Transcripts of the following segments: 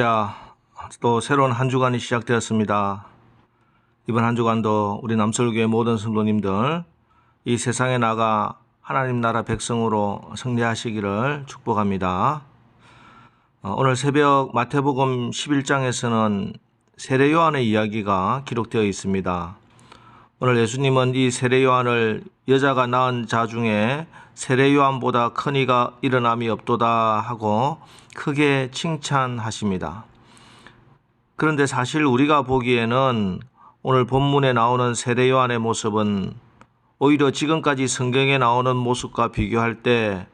할렐루야. 또 새로운 한 주간이 시작되었습니다. 이번 한 주간도 우리 남설교회 모든 성도님들 이 세상에 나가 하나님 나라 백성으로 승리하시기를 축복합니다. 어, 오늘 새벽 마태복음 11장에서는 세례 요한의 이야기가 기록되어 있습니다. 오늘 예수님은 이 세례 요한을 여자가 낳은 자 중에 세례 요한보다 큰 이가 일어남이 없도다 하고 크게 칭찬하십니다. 그런데 사실 우리가 보기에는 오늘 본문에 나오는 세례 요한의 모습은 오히려 지금까지 성경에 나오는 모습과 비교할 때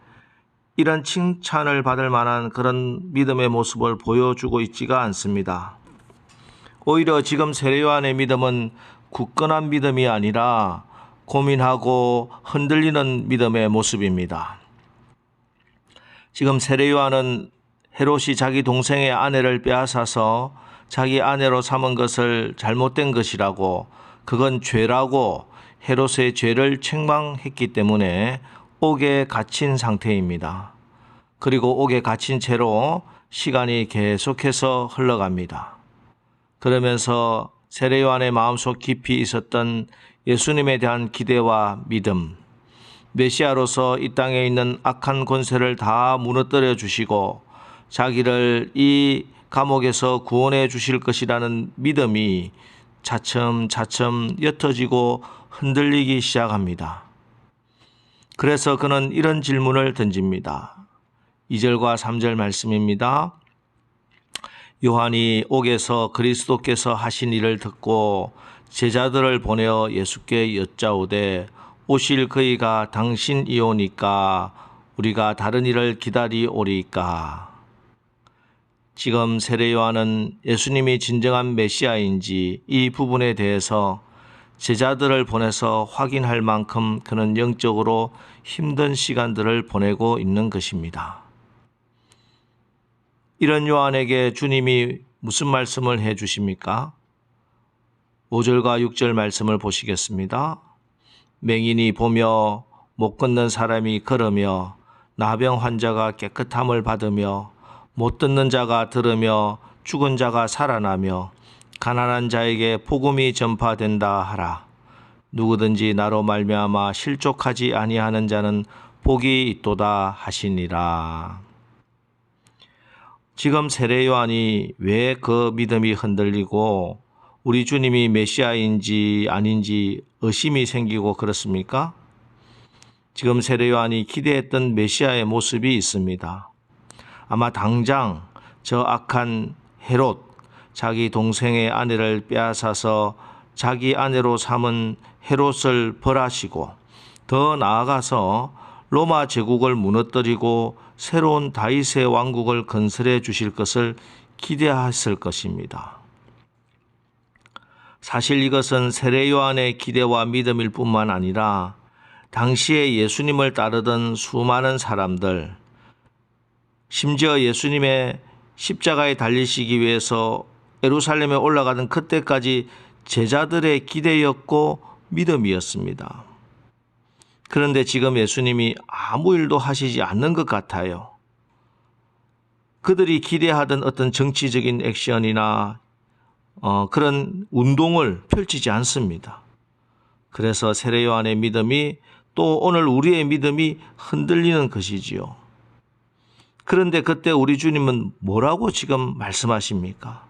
이런 칭찬을 받을 만한 그런 믿음의 모습을 보여주고 있지가 않습니다. 오히려 지금 세례 요한의 믿음은 굳건한 믿음이 아니라 고민하고 흔들리는 믿음의 모습입니다. 지금 세례 요한은 헤롯이 자기 동생의 아내를 빼앗아서 자기 아내로 삼은 것을 잘못된 것이라고 그건 죄라고 헤롯의 죄를 책망했기 때문에 옥에 갇힌 상태입니다. 그리고 옥에 갇힌 채로 시간이 계속해서 흘러갑니다. 그러면서 세례 요한의 마음속 깊이 있었던 예수님에 대한 기대와 믿음, 메시아로서 이 땅에 있는 악한 권세를 다 무너뜨려 주시고 자기를 이 감옥에서 구원해 주실 것이라는 믿음이 차츰차츰 옅어지고 흔들리기 시작합니다. 그래서 그는 이런 질문을 던집니다. 2절과 3절 말씀입니다. 요한이 옥에서 그리스도께서 하신 일을 듣고 제자들을 보내어 예수께 여짜오되 오실 그이가 당신이오니까 우리가 다른 일을 기다리오리까 지금 세례 요한은 예수님이 진정한 메시아인지 이 부분에 대해서 제자들을 보내서 확인할 만큼 그는 영적으로 힘든 시간들을 보내고 있는 것입니다. 이런 요한에게 주님이 무슨 말씀을 해 주십니까? 5절과 6절 말씀을 보시겠습니다. 맹인이 보며 못 걷는 사람이 걸으며 나병 환자가 깨끗함을 받으며 못 듣는 자가 들으며 죽은 자가 살아나며 가난한 자에게 복음이 전파된다 하라. 누구든지 나로 말미암아 실족하지 아니하는 자는 복이 있도다 하시니라. 지금 세례 요한이 왜 그 믿음이 흔들리고 우리 주님이 메시아인지 아닌지 의심이 생기고 그렇습니까? 지금 세례 요한이 기대했던 메시아의 모습이 있습니다. 아마 당장 저 악한 헤롯 자기 동생의 아내를 빼앗아서 자기 아내로 삼은 헤롯을 벌하시고 더 나아가서 로마 제국을 무너뜨리고 새로운 다윗의 왕국을 건설해 주실 것을 기대했을 것입니다. 사실 이것은 세례 요한의 기대와 믿음일 뿐만 아니라 당시에 예수님을 따르던 수많은 사람들, 심지어 예수님의 십자가에 달리시기 위해서 예루살렘에 올라가던 그때까지 제자들의 기대였고 믿음이었습니다. 그런데 지금 예수님이 아무 일도 하시지 않는 것 같아요. 그들이 기대하던 어떤 정치적인 액션이나 어, 그런 운동을 펼치지 않습니다. 그래서 세례 요한의 믿음이 또 오늘 우리의 믿음이 흔들리는 것이지요. 그런데 그때 우리 주님은 뭐라고 지금 말씀하십니까?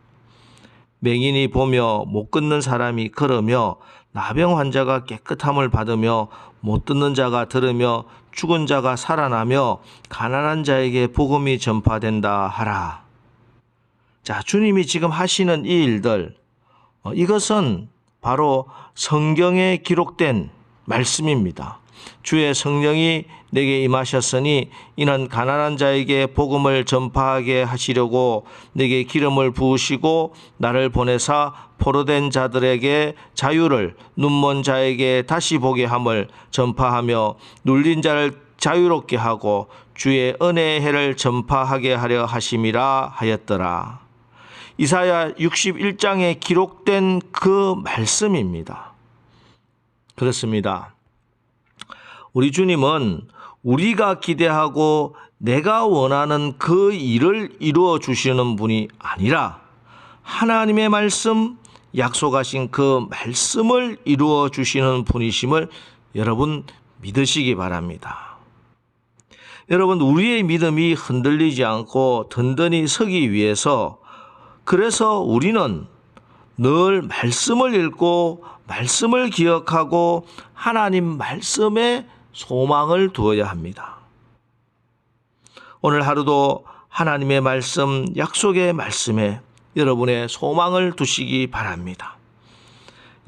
맹인이 보며 못 걷는 사람이 걸으며 나병 환자가 깨끗함을 받으며 못 듣는 자가 들으며 죽은 자가 살아나며 가난한 자에게 복음이 전파된다 하라. 자, 주님이 지금 하시는 이 일들, 어, 이것은 바로 성경에 기록된 말씀입니다. 주의 성령이 내게 임하셨으니 이는 가난한 자에게 복음을 전파하게 하시려고 내게 기름을 부으시고 나를 보내사 포로된 자들에게 자유를 눈먼 자에게 다시 보게 함을 전파하며 눌린 자를 자유롭게 하고 주의 은혜의 해를 전파하게 하려 하심이라 하였더라. 이사야 61장에 기록된 그 말씀입니다. 그렇습니다. 우리 주님은 우리가 기대하고 내가 원하는 그 일을 이루어 주시는 분이 아니라 하나님의 말씀, 약속하신 그 말씀을 이루어 주시는 분이심을 여러분 믿으시기 바랍니다. 여러분, 우리의 믿음이 흔들리지 않고 든든히 서기 위해서 그래서 우리는 늘 말씀을 읽고 말씀을 기억하고 하나님 말씀에 소망을 두어야 합니다. 오늘 하루도 하나님의 말씀, 약속의 말씀에 여러분의 소망을 두시기 바랍니다.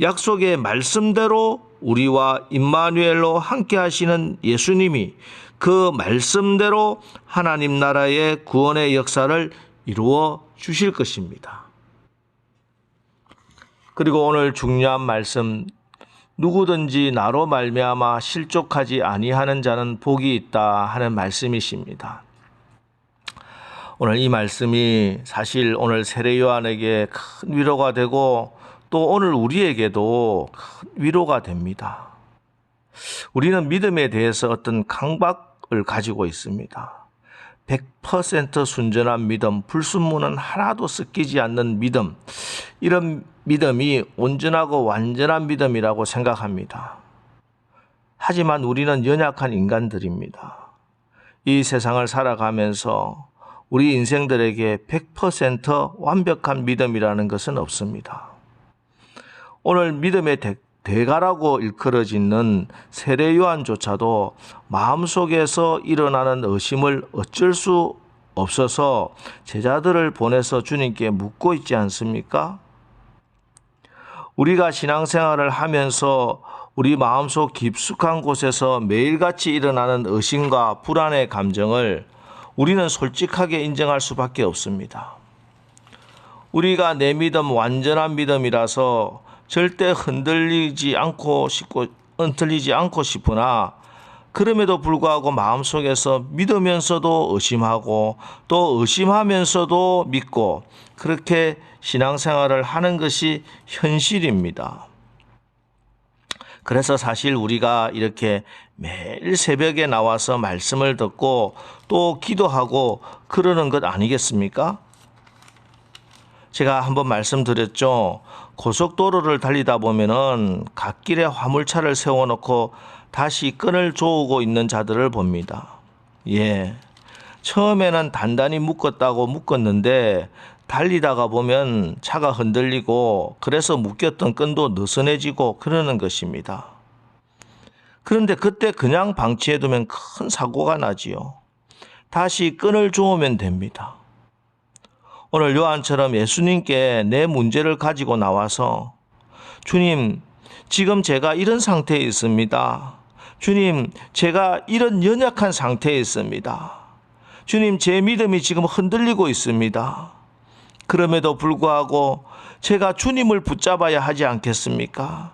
약속의 말씀대로 우리와 임마누엘로 함께 하시는 예수님이 그 말씀대로 하나님 나라의 구원의 역사를 이루어 주실 것입니다. 그리고 오늘 중요한 말씀 누구든지 나로 말미암아 실족하지 아니하는 자는 복이 있다 하는 말씀이십니다. 오늘 이 말씀이 사실 오늘 세례 요한에게 큰 위로가 되고 또 오늘 우리에게도 큰 위로가 됩니다. 우리는 믿음에 대해서 어떤 강박을 가지고 있습니다. 100% 순전한 믿음, 불순물은 하나도 섞이지 않는 믿음, 이런 믿음이 온전하고 완전한 믿음이라고 생각합니다. 하지만 우리는 연약한 인간들입니다. 이 세상을 살아가면서 우리 인생들에게 100% 완벽한 믿음이라는 것은 없습니다. 오늘 믿음의 대, 대가라고 일컬어지는 세례 요한조차도 마음속에서 일어나는 의심을 어쩔 수 없어서 제자들을 보내서 주님께 묻고 있지 않습니까? 우리가 신앙생활을 하면서 우리 마음속 깊숙한 곳에서 매일같이 일어나는 의심과 불안의 감정을 우리는 솔직하게 인정할 수밖에 없습니다. 우리가 내 믿음 완전한 믿음이라서 절대 흔들리지 않고 싶고 흔들리지 않고 싶으나 그럼에도 불구하고 마음속에서 믿으면서도 의심하고 또 의심하면서도 믿고 그렇게 신앙생활을 하는 것이 현실입니다. 그래서 사실 우리가 이렇게 매일 새벽에 나와서 말씀을 듣고 또 기도하고 그러는 것 아니겠습니까? 제가 한번 말씀드렸죠. 고속도로를 달리다 보면은 갓길에 화물차를 세워놓고 다시 끈을 조우고 있는 자들을 봅니다. 예. 처음에는 단단히 묶었다고 묶었는데 달리다가 보면 차가 흔들리고 그래서 묶였던 끈도 느슨해지고 그러는 것입니다. 그런데 그때 그냥 방치해두면 큰 사고가 나지요. 다시 끈을 조으면 됩니다. 오늘 요한처럼 예수님께 내 문제를 가지고 나와서 주님, 지금 제가 이런 상태에 있습니다. 주님, 제가 이런 연약한 상태에 있습니다. 주님, 제 믿음이 지금 흔들리고 있습니다. 그럼에도 불구하고 제가 주님을 붙잡아야 하지 않겠습니까?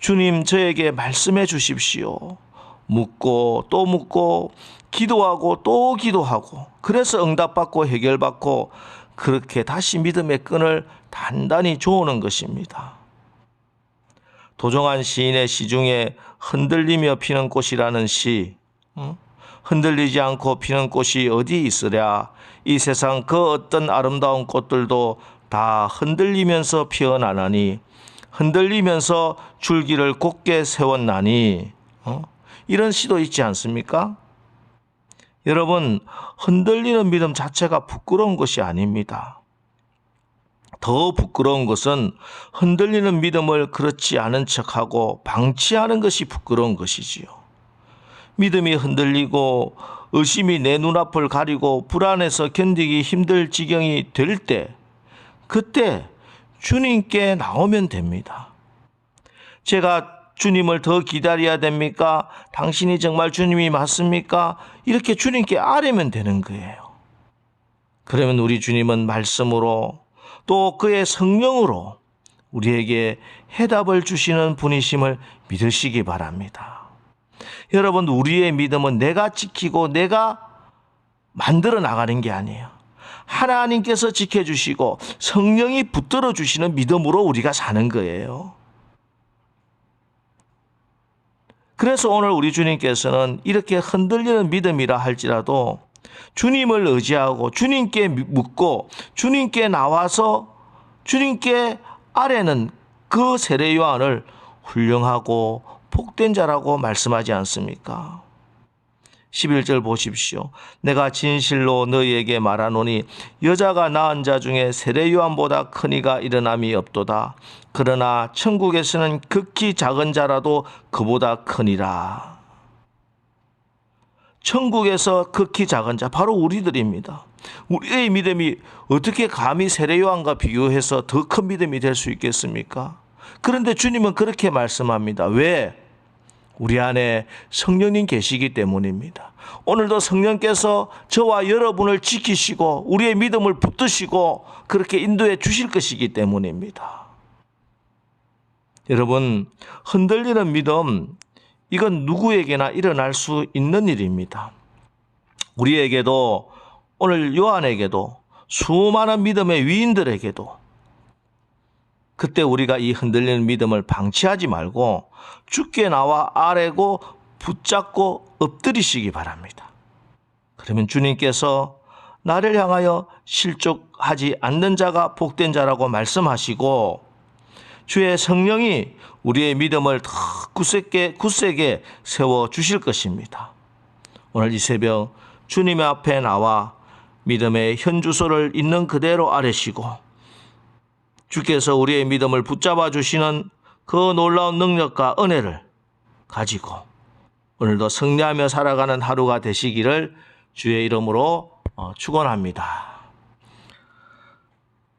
주님, 저에게 말씀해 주십시오. 묻고 또 묻고 기도하고 또 기도하고 그래서 응답받고 해결받고 그렇게 다시 믿음의 끈을 단단히 조우는 것입니다. 도종환 시인의 시 중에 흔들리며 피는 꽃이라는 시, 흔들리지 않고 피는 꽃이 어디 있으랴? 이 세상 그 어떤 아름다운 꽃들도 다 흔들리면서 피어나나니, 흔들리면서 줄기를 곧게 세웠나니, 어? 이런 시도 있지 않습니까? 여러분, 흔들리는 믿음 자체가 부끄러운 것이 아닙니다. 더 부끄러운 것은 흔들리는 믿음을 그렇지 않은 척하고 방치하는 것이 부끄러운 것이지요. 믿음이 흔들리고 의심이 내 눈앞을 가리고 불안해서 견디기 힘들 지경이 될 때, 그때 주님께 나오면 됩니다. 제가 주님을 더 기다려야 됩니까? 당신이 정말 주님이 맞습니까? 이렇게 주님께 아뢰면 되는 거예요. 그러면 우리 주님은 말씀으로 또 그의 성령으로 우리에게 해답을 주시는 분이심을 믿으시기 바랍니다. 여러분, 우리의 믿음은 내가 지키고 내가 만들어 나가는 게 아니에요. 하나님께서 지켜주시고 성령이 붙들어 주시는 믿음으로 우리가 사는 거예요. 그래서 오늘 우리 주님께서는 이렇게 흔들리는 믿음이라 할지라도 주님을 의지하고 주님께 묻고 주님께 나와서 주님께 아래는 그 세례 요한을 훌륭하고 복된 자라고 말씀하지 않습니까? 11절 보십시오. 내가 진실로 너희에게 말하노니 여자가 낳은 자 중에 세례 요한보다 큰 이가 일어남이 없도다. 그러나 천국에서는 극히 작은 자라도 그보다 크니라. 천국에서 극히 작은 자 바로 우리들입니다. 우리의 믿음이 어떻게 감히 세례 요한과 비교해서 더 큰 믿음이 될 수 있겠습니까? 그런데 주님은 그렇게 말씀합니다. 왜? 우리 안에 성령님 계시기 때문입니다. 오늘도 성령께서 저와 여러분을 지키시고 우리의 믿음을 붙드시고 그렇게 인도해 주실 것이기 때문입니다. 여러분, 흔들리는 믿음, 이건 누구에게나 일어날 수 있는 일입니다. 우리에게도 오늘 요한에게도 수많은 믿음의 위인들에게도 그때 우리가 이 흔들리는 믿음을 방치하지 말고 죽게 나와 아래고 붙잡고 엎드리시기 바랍니다. 그러면 주님께서 나를 향하여 실족하지 않는 자가 복된 자라고 말씀하시고 주의 성령이 우리의 믿음을 더 굳세게, 굳세게 세워 주실 것입니다. 오늘 이 새벽 주님의 앞에 나와 믿음의 현주소를 있는 그대로 아뢰시고 주께서 우리의 믿음을 붙잡아 주시는 그 놀라운 능력과 은혜를 가지고 오늘도 승리하며 살아가는 하루가 되시기를 주의 이름으로 어, 축원합니다.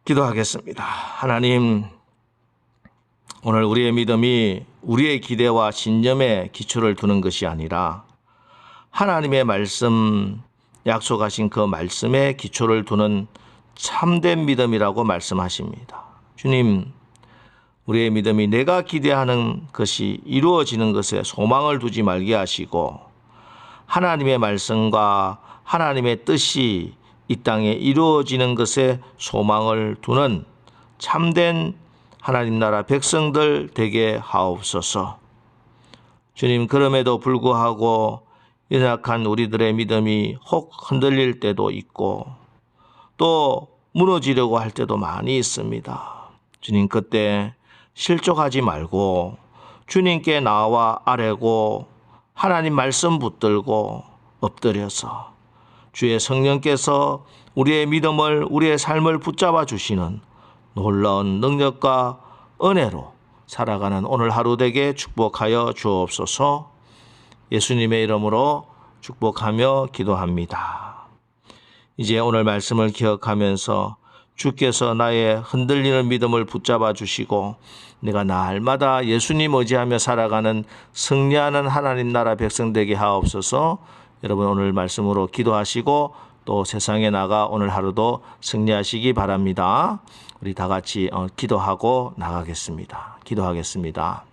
기도하겠습니다. 하나님 오늘 우리의 믿음이 우리의 기대와 신념에 기초를 두는 것이 아니라 하나님의 말씀 약속하신 그 말씀에 기초를 두는 참된 믿음이라고 말씀하십니다. 주님, 우리의 믿음이 내가 기대하는 것이 이루어지는 것에 소망을 두지 말게 하시고 하나님의 말씀과 하나님의 뜻이 이 땅에 이루어지는 것에 소망을 두는 참된 하나님 나라 백성들 되게 하옵소서. 주님, 그럼에도 불구하고 연약한 우리들의 믿음이 혹 흔들릴 때도 있고 또 무너지려고 할 때도 많이 있습니다. 주님, 그때 실족하지 말고 주님께 나와 아래고 하나님 말씀 붙들고 엎드려서 주의 성령께서 우리의 믿음을 우리의 삶을 붙잡아 주시는 놀라운 능력과 은혜로 살아가는 오늘 하루 되게 축복하여 주옵소서 예수님의 이름으로 축복하며 기도합니다. 이제 오늘 말씀을 기억하면서 주께서 나의 흔들리는 믿음을 붙잡아 주시고 내가 날마다 예수님 의지하며 살아가는 승리하는 하나님 나라 백성 되게 하옵소서. 여러분 오늘 말씀으로 기도하시고 또 세상에 나가 오늘 하루도 승리하시기 바랍니다. 우리 다 같이 어, 기도하고 나가겠습니다. 기도하겠습니다.